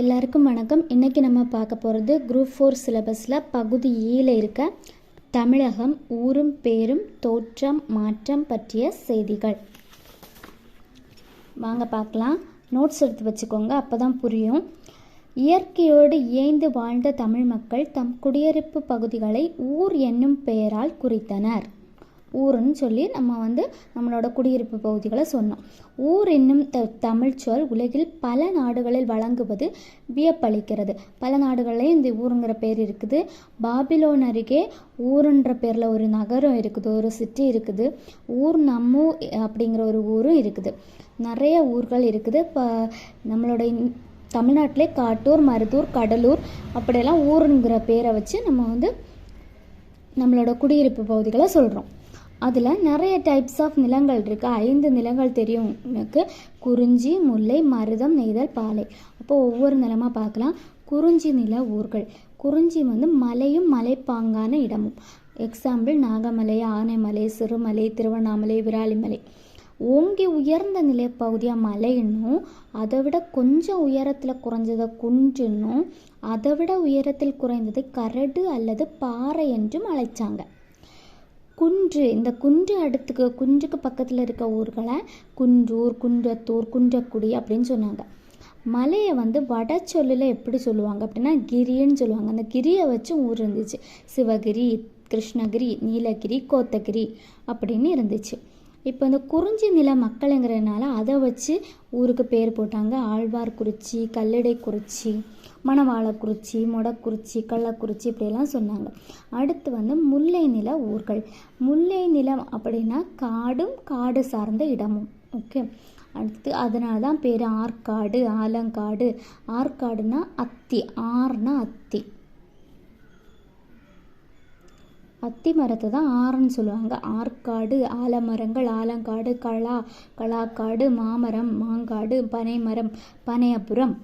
எல்லாருக்கும் வணக்கம். இன்றைக்கி நம்ம பார்க்க போகிறது குரூப் ஃபோர் சிலபஸில் பகுதி ஏல இருக்க தமிழகம் ஊரும் பேரும் தோற்றம் மாற்றம் பற்றிய செய்திகள். வாங்க பார்க்கலாம். நோட்ஸ் எடுத்து வச்சுக்கோங்க அப்போ தான் புரியும். இயற்கையோடு இயைந்து வாழ்ந்த தமிழ் மக்கள் தம் குடியிருப்பு பகுதிகளை ஊர் என்னும் பெயரால் குறித்தனர். ஊருன்னு சொல்லி நம்ம வந்து நம்மளோட குடியிருப்பு பகுதிகளை சொன்னோம். ஊர் என்னும் த தமிழ் சொல் உலகில் பல நாடுகளில் வழங்குவது வியப்பளிக்கிறது. பல நாடுகள்லையும் இந்த ஊருங்கிற பேர் இருக்குது. பாபிலோன் அருகே ஊருன்ற பேரில் ஒரு நகரம் இருக்குது ஒரு சிட்டி இருக்குது. ஊர் நம்மு அப்படிங்கிற ஒரு ஊரும் இருக்குது. நிறைய ஊர்கள் இருக்குது. இப்போ நம்மளோட தமிழ்நாட்டிலே காட்டூர் மருதூர் கடலூர் அப்படியெல்லாம் ஊருங்கிற பேரை வச்சு நம்ம வந்து நம்மளோட குடியிருப்பு பகுதிகளை சொல்கிறோம் அதில் நிறைய டைப்ஸ் ஆஃப் நிலங்கள் இருக்குது ஐந்து நிலங்கள் தெரியும் எனக்கு குறிஞ்சி முல்லை மருதம் நெய்தல் பாலை. அப்போ ஒவ்வொரு நிலமாக பார்க்கலாம். குறிஞ்சி நில ஊர்கள். குறிஞ்சி வந்து மலையும் மலைப்பாங்கான இடமும். எக்ஸாம்பிள் நாகமலை ஆனைமலை சிறுமலை திருவண்ணாமலை விராலிமலை. ஓங்கி உயர்ந்த நிலப்பகுதியாக மலைன்னும் அதை விட கொஞ்சம் உயரத்தில் குறைஞ்சதை குன்றுன்னும் அதை விட உயரத்தில் குறைந்தது கரடு அல்லது பாறை என்றும் அழைச்சாங்க. குன்று இந்த குன்று அடுத்துக்கு குன்றுக்கு பக்கத்தில் இருக்க ஊர்களை குன்றூர் குன்றத்தூர் குன்றக்குடி அப்படின்னு சொன்னாங்க. மலையை வந்து வட சொல்லில் எப்படி சொல்லுவாங்க அப்படின்னா கிரின்னு சொல்லுவாங்க. அந்த கிரியை வச்சு ஊர் இருந்துச்சு. சிவகிரி கிருஷ்ணகிரி நீலகிரி கோத்தகிரி அப்படின்னு இருந்துச்சு. இப்போ இந்த குறிஞ்சி நில மக்களுங்கிறதுனால அதை வச்சு ஊருக்கு பேர் போட்டாங்க. ஆழ்வார்குறிச்சி கல்லடைக்குறிச்சி மணவாளக்குறிச்சி மொடக்குறிச்சி கள்ளக்குறிச்சி இப்படியெல்லாம் சொன்னாங்க. அடுத்து வந்து முல்லை நில ஊர்கள். முல்லை நிலம் அப்படின்னா காடும் காடு சார்ந்த இடமும். ஓகே. அடுத்து அதனால தான் பேர் ஆற்காடு ஆலங்காடு. ஆற்காடுனா அத்தி ஆறுனா அத்தி. அத்தி மரத்தை தான் ஆறுன்னு சொல்லுவாங்க. ஆற்காடு ஆலமரங்கள் ஆலங்காடு களா கலாக்காடு மாமரம் மாங்காடு பனைமரம் பனையபுரம்.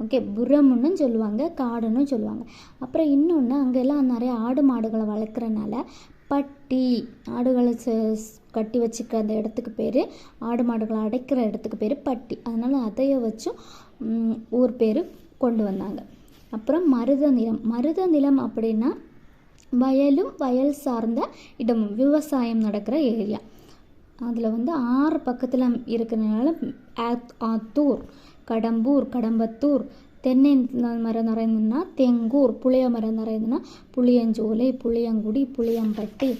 ஓகே புறம்னு சொல்லுவாங்க காடுன்னு சொல்லுவாங்க. அப்புறம் இன்னொன்று அங்கெல்லாம் நிறைய ஆடு மாடுகளை வளர்க்குறனால பட்டி ஆடுகளை ச- கட்டி வச்சுக்க அந்த இடத்துக்கு பேர் ஆடு மாடுகளை அடைக்கிற இடத்துக்கு பேர் பட்டி. அதனால் அதைய வச்சும் ஊர் பேர் கொண்டு வந்தாங்க. அப்புறம் மருத நிலம். மருத நிலம் அப்படின்னா வயலும் வயல் சார்ந்த இடமும் விவசாயம் நடக்கிற ஏரியா. அதில் வந்து ஆறு பக்கத்தில் இருக்கிறதுனால ஆத்- ஆத்தூர் கடம்பூர் கடம்பத்தூர் தென்னை மரம் நிறைந்ததுன்னா தெங்கூர் புளிய மரம் நிறைந்ததுன்னா புளியஞ்சோலை புளியங்குடி புளியம்பட்டி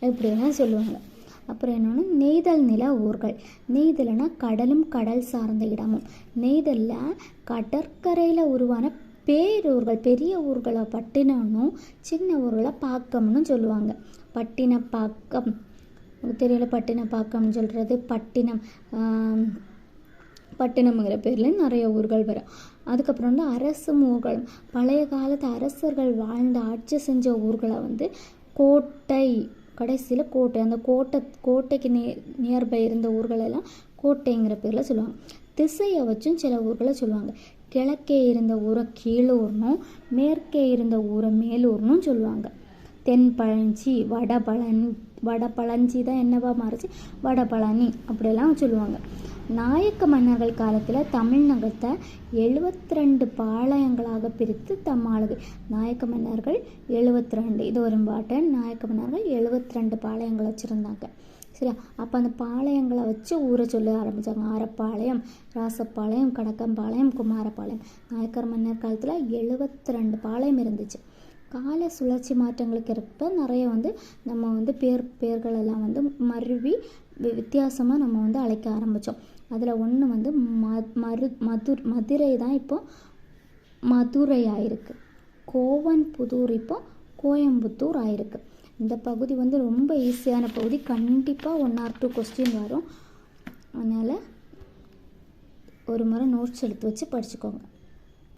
இப்படியெல்லாம் சொல்லுவாங்க. அப்புறம் என்னென்னா நெய்தல் நில ஊர்கள். நெய்தல்னா கடலும் கடல் சார்ந்த இடமும். நெய்தலில் கடற்கரையில் உருவான பேரூர்கள் பெரிய ஊர்களை பட்டினம்னும் சின்ன ஊர்களை பாக்கம்னு சொல்லுவாங்க. பட்டினப்பாக்கம் தெரியல தெரியல பட்டினப்பாக்கம்னு சொல்கிறது பட்டினம் பட்டினம்ங்கிற பேரில் நிறைய ஊர்கள் வரும். அதுக்கப்புறம் வந்து அரசு ஊர்கள் பழைய காலத்து அரசர்கள் வாழ்ந்த ஆட்சி செஞ்ச ஊர்களை வந்து கோட்டை கடைசியில் கோட்டை அந்த கோட்டை கோட்டைக்கு நே நியர்பை இருந்த ஊர்களெல்லாம் கோட்டைங்கிற பேரில் சொல்லுவாங்க. திசையை வச்சும் சில ஊர்களை சொல்லுவாங்க. கிழக்கே இருந்த ஊரை கீழூர்னும் மேற்கே இருந்த ஊரை மேலூர்னும் சொல்லுவாங்க. தென் பழஞ்சி வட பழனி வட பழஞ்சி தான் என்னவா மாறுச்சு? வட பழனி அப்படிலாம் சொல்லுவாங்க. நாயக்க மன்னர்கள் காலத்தில் தமிழ்நகரத்தை எழுபத்தி ரெண்டு பாளையங்களாக பிரித்து தம் ஆளுகை. நாயக்க மன்னர்கள் எழுபத்தி ரெண்டு இது ஒரு இம்பார்ட்டன் நாயக்க மன்னர்கள் எழுபத்தி ரெண்டு பாளையங்கள் வச்சுருந்தாங்க. சரியா? அப்போ அந்த பாளையங்களை வச்சு ஊரை சொல்ல ஆரம்பித்தாங்க ஆரப்பாளையம் ராசப்பாளையம் கடக்கம்பாளையம் குமாரப்பாளையம். நாயக்கர் மன்னர் காலத்தில் எழுபத்தி ரெண்டு பாளையம் இருந்துச்சு. கால சுழற்சி மாற்றங்களுக்கு ஏற்ப நிறைய வந்து நம்ம வந்து பேர் பேர்களெல்லாம் வந்து மருவி வித்தியாசமாக நம்ம வந்து அழைக்க ஆரம்பித்தோம் அதில் ஒன்று வந்து ம மரு மதுர் மதுரை தான் இப்போ மதுரை ஆயிருக்கு கோவன் புதூர் இப்போ கோயம்புத்தூர் ஆயிருக்கு. இந்த பகுதி வந்து ரொம்ப ஈஸியான பகுதி. கண்டிப்பாக ஒன் ஆர் டூ கொஸ்டின் வரும். அதனால் ஒரு முறை நோட்ஸ் எடுத்து வச்சு படிச்சுக்கோங்க.